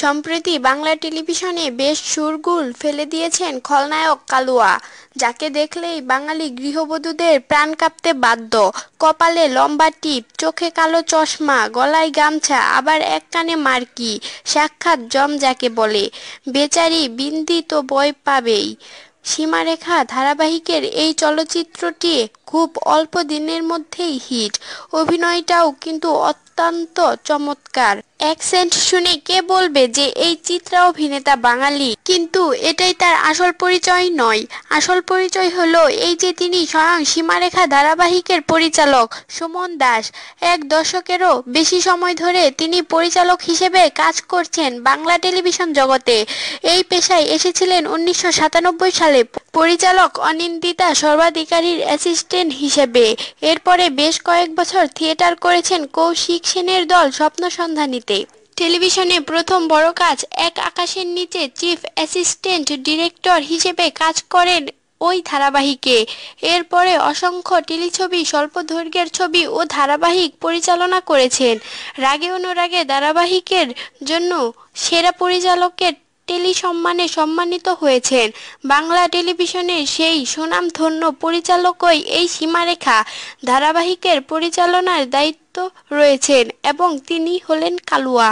সম্প্রতি বাংলা টেলিভিশনে বেশ সুরগুল ফেলে দিয়েছেন খলনায়ক কালুয়া, যাকে দেখলেই বাঙালি গৃহবধূদের প্রাণ কাঁপতে বাধ্য। কপালে লম্বা টিপ, চোখে কালো চশমা, গলায় গামছা, আবার এক কানে মার্কি, সাক্ষাৎ জম যাকে বলে। বেচারি বিন্দি তো বই পাবেই। সীমারেখা ধারাবাহিকের এই চলচ্চিত্রটি খুব অল্প দিনের মধ্যেই হিট। অভিনয়টাও কিন্তু অত্যন্ত চমৎকার। অ্যাকসেন্ট শুনে কে বলবে যে এই চিত্রা অভিনেতা বাঙালি? কিন্তু এটাই তার আসল পরিচয় নয়। আসল পরিচয় হলো এই যে তিনি স্বয়ং সীমারেখা ধারাবাহিকের পরিচালক সুমন দাস। এক দশকেরও বেশি সময় ধরে তিনি পরিচালক হিসেবে কাজ করছেন বাংলা টেলিভিশন জগতে। এই পেশায় এসেছিলেন উনিশশো সাতানব্বই সালে পরিচালক অনিন্দিতা সর্বাধিকারীর অ্যাসিস্ট্যান্ট হিসেবে। এরপরে বেশ কয়েক বছর থিয়েটার করেছেন কৌশিক সেনের দল স্বপ্ন সন্ধানীতে। টেলিভিশনে প্রথম বড় কাজ এক আকাশের নিচে চিফ অ্যাসিস্ট্যান্ট ডিরেক্টর হিসেবে কাজ করেন ওই ধারাবাহিকে। এরপরে অসংখ্য টেলিছবি স্বল্প দৈর্ঘ্যের ছবি ও ধারাবাহিক পরিচালনা করেছেন। রাগে অনুরাগে ধারাবাহিকের জন্য সেরা পরিচালকের টেলি সম্মানে সম্মানিত হয়েছেন। বাংলা টেলিভিশনের সেই সুনামধন্য পরিচালকই এই সীমারেখা ধারাবাহিকের পরিচালনার দায়িত্ব রয়েছেন এবং তিনি হলেন কালুয়া।